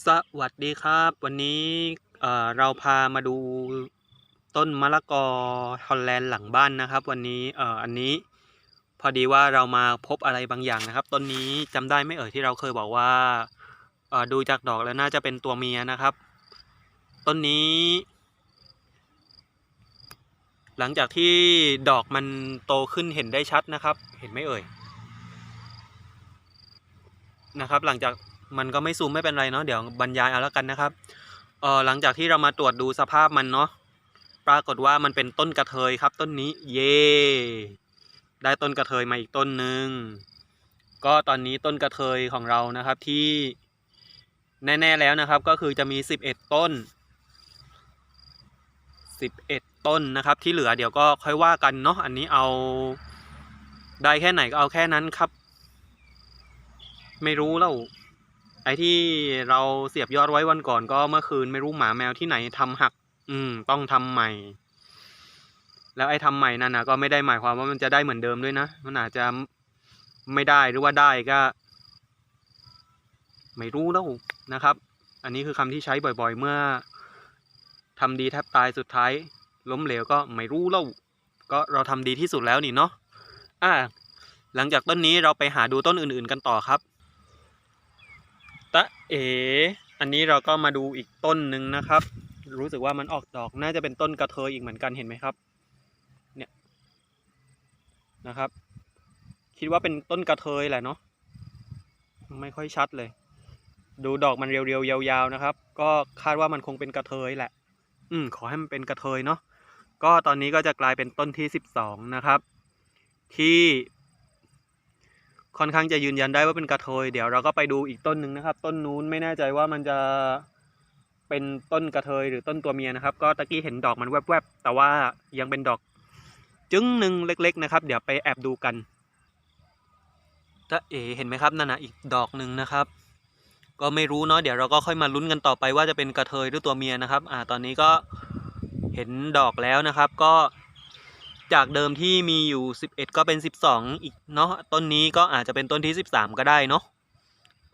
สวัสดีครับ วันนี้เราพามาดูต้นมะละกอฮอลแลนด์หลังบ้านนะครับ วันนี้อันนี้พอดีว่าเรามาพบอะไรบางอย่างนะครับ ต้นนี้จำได้ไม่เอ่ยที่เราเคยบอกว่าดูจากดอกแล้วน่าจะเป็นตัวเมียนะครับ ต้นนี้ หลังจากที่ดอกมันโตขึ้นเห็นได้ชัดนะครับ เห็นไหมเอ่ยนะครับ หลังจาก มันก็ไม่ซูมไม่เป็นไรเนาะเดี๋ยวบรรยายเอาแล้วกันนะครับเออหลังจากที่เรามาตรวจดูสภาพมันเนาะปรากฏว่ามันเป็นต้นกระเทยครับต้นนี้เย่ได้ต้นกระเทยมาอีกต้นหนึ่งก็ตอนนี้ต้นกระเทยของเรานะครับที่แน่ ๆ แล้วนะครับก็คือจะมีสิบเอ็ดต้นสิบเอ็ดต้นนะครับ ที่เหลือเดี๋ยวก็ค่อยว่ากันเนาะอันนี้เอาได้แค่ไหนก็เอาแค่นั้นครับ ไม่รู้แล้ว ไอ้ที่เราเสียบยอดไว้วันก่อนก็เมื่อคืนไม่รู้หมาแมวที่ไหนทำหัก อืม ต้องทำใหม่ แล้วไอ้ทำใหม่นั่นนะก็ไม่ได้หมายความว่ามันจะได้เหมือนเดิมด้วยนะ มันอาจจะไม่ได้หรือว่าได้ก็ ไม่รู้แล้วนะครับ อันนี้คือคำที่ใช้บ่อยๆ เมื่อทำดีแทบตายสุดท้าย ล้มเหลวก็ไม่รู้แล้วก็เราทำดีที่สุดแล้วนี่เนาะอ่าหลังจากต้นนี้เราไปหาดูต้นอื่น ๆ กันต่อครับ ตะเอ อันนี้เราก็มาดูอีกต้นหนึ่งนะครับ รู้สึกว่ามันออกดอกน่าจะเป็นต้นกระเทยอีกเหมือนกันเห็นไหมครับ เนี่ยนะครับ คิดว่าเป็นต้นกระเทยแหละเนาะไม่ค่อยชัดเลย ดูดอกมันเรียวๆยาวๆนะครับ ก็คาดว่ามันคงเป็นกระเทยแหละ อืมขอให้มันเป็นกระเทยเนาะก็ตอนนี้ก็จะกลายเป็นต้นที่สิบสองนะครับ ที่ ค่อนข้างจะยืนยันได้ว่าเป็นกระเทย เดี๋ยวเราก็ไปดูอีกต้นหนึ่งนะครับ ต้นนู้นไม่แน่ใจว่ามันจะเป็นต้นกระเทยหรือต้นตัวเมียนะครับ ก็ตะกี้เห็นดอกมันแวบๆแต่ว่ายังเป็นดอก จึ้งหนึ่งเล็ก ๆ นะครับ เดี๋ยวไปแอบดูกันตะเอเห็นไหมครับนั่นนะอีกดอกหนึ่งนะครับ ก็ไม่รู้เนาะเดี๋ยวเราก็ค่อยมาลุ้นกันต่อไปว่าจะเป็นกระเทยหรือตัวเมียนะครับ อ่าตอนนี้ก็เห็นดอกแล้วนะครับ ก็ จากเดิมที่มีอยู่ 11 ก็เป็น 12 อีกเนาะต้นนี้ก็อาจจะเป็นต้นที่ 13 ก็ได้เนาะ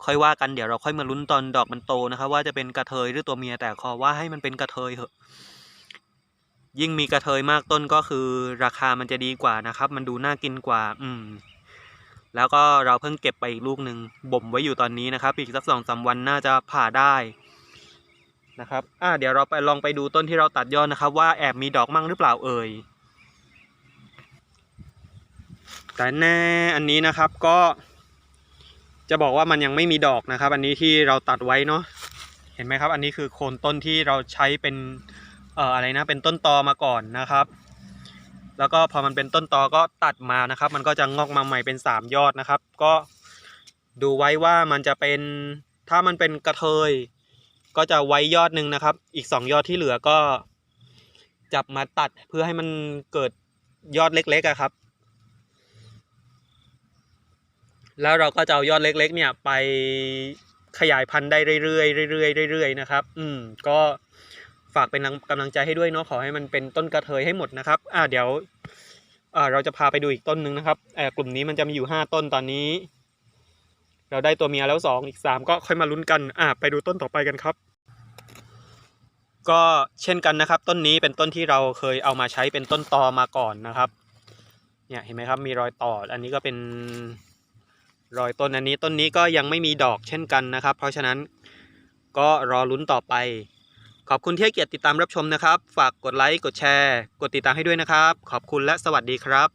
ค่อยว่ากันเดี๋ยวเราค่อยมาลุ้นตอนดอกมันโตนะครับว่าจะเป็นกระเทยหรือตัวเมียแต่ขอว่าให้มันเป็นกระเทยเถอะ ยิ่งมีกระเทยมากต้นก็คือราคามันจะดีกว่านะครับ มันดูน่ากินกว่า อืม แล้วก็เราเพิ่งเก็บไปอีกลูกหนึ่งบ่มไว้อยู่ตอนนี้นะครับ อีกสักสองสามวันน่าจะผ่าได้นะครับ อ่าเดี๋ยวเราไปลองไปดูต้นที่เราตัดยอดนะครับ ว่าแอบมีดอกมั่งหรือเปล่าเอ่ย แต่แน่อันนี้นะครับก็ จะบอกว่ามันยังไม่มีดอกนะครับ อันนี้ที่เราตัดไว้เนาะเห็นไหมครับ อันนี้คือโคนต้นที่เราใช้เป็นเอ่ออะไรนะเป็นต้นตอมาก่อนนะครับ แล้วก็พอมันเป็นต้นตอก็ตัดมานะครับ มันก็จะงอกมาใหม่เป็นสามยอดนะครับ ก็ดูไว้ว่ามันจะเป็นถ้ามันเป็นกระเทย ก็จะไว้ยอดหนึ่งนะครับ อีกสองยอดที่เหลือก็จับมาตัดเพื่อให้มันเกิดยอดเล็กๆอะครับ แล้วเราก็จะเอายอดเล็กๆ เนี่ยไปขยายพันธุ์ได้เรื่อยๆเรื่อยๆเรื่อยๆนะครับ อืมก็ฝากเป็นกำลังใจให้ด้วยเนาะขอให้มันเป็นต้นกระเทยให้หมดนะครับ อ่าเดี๋ยวอ่าเราจะพาไปดูอีกต้นหนึ่งนะครับเอ่อกลุ่มนี้มันจะมีอยู่ห้าต้นตอนนี้ เราได้ตัวเมียแล้วสองอีกสามก็ค่อยมาลุ้นกันอ่าไปดูต้นต่อไปกันครับ ก็เช่นกันนะครับ ต้นนี้เป็นต้นที่เราเคยเอามาใช้เป็นต้นตอมาก่อนนะครับ เนี่ยเห็นไหมครับมีรอยต่อ อันนี้ก็เป็น รอยต้นอันนี้ต้นนี้ก็ยังไม่มีดอกเช่นกันนะครับ เพราะฉะนั้นก็รอลุ้นต่อไป ขอบคุณที่ให้เกียรติติดตามรับชมนะครับ ฝากกดไลค์กดแชร์ กดติดตามให้ด้วยนะครับ ขอบคุณและสวัสดีครับ